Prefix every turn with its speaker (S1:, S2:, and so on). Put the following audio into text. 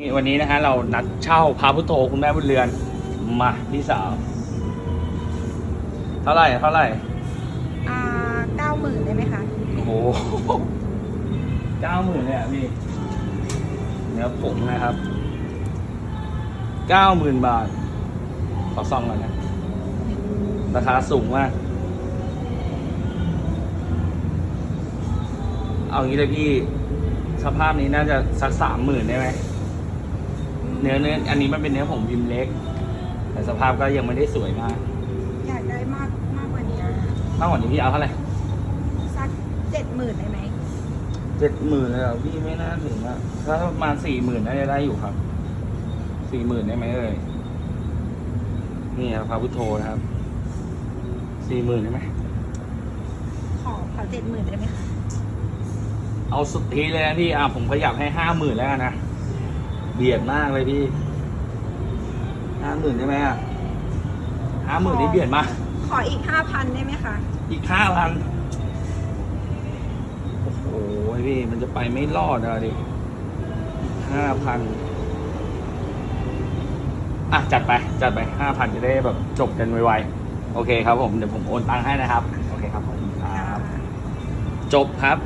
S1: นี่วันนี้นะฮะเรานัดเช่าพระพุทโธคุณแม่บุญเรือน มาพี่สาว เท่าไหร่เท่าไหร่
S2: อ่าเก้าหมื่นได้ไหมคะ
S1: โอ้โหเก้าหมื่นเลยอะพี่เนื้อผงนะครับเก้าหมื่นบาท ขอซ่องก่อนนะ ราคาสูงมาก เอางี้เลยพี่ สภาพนี้น่าจะสักสามหมื่นได้ไหม เนื้อเนื้ออันนี้มันเป็นเนื้อผงพิมพ์เล็ก แต่สภาพก็ยังไม่ได้สวยมาก
S2: อยากได้มากมากกว่านี้
S1: มากกว่านี้พี่เอาเท่าไหร่
S2: สักเจ็ดหมื่นได้ไหม
S1: เจ็ดหมื่นเลยเหรอพี่ไม่น่าถึงอะถ้าประมาณสี่หมื่นน่าจะได้อยู่ครับสี่หมื่นได้ไหมเอ่ยนี่ครับพระพุทโธนะครับสี่หมื่นได้ไหม
S2: ขอขอเจ็ดหมื่นได้ไหมคะ
S1: เอาสุดทีเลยนะพี่อะผมขยับให้ห้าหมื่นแล้วกันนะ เบียดมากเลยพี่ห้าหมื่นได้ไหมอะห้าหมื่นนี่เบียดมาก
S2: ขออีกห้าพันได้ไหมคะ
S1: อีกห้าพันโอ้โหพี่มันจะไปไม่รอดอะดิห้าพันอะ จัดไป จัดไปห้าพันจะได้แบบจบกันไวๆ โอเคครับผม เดี๋ยวผมโอนตังค์ให้นะครับ โอเคครับผมครับ จบครับ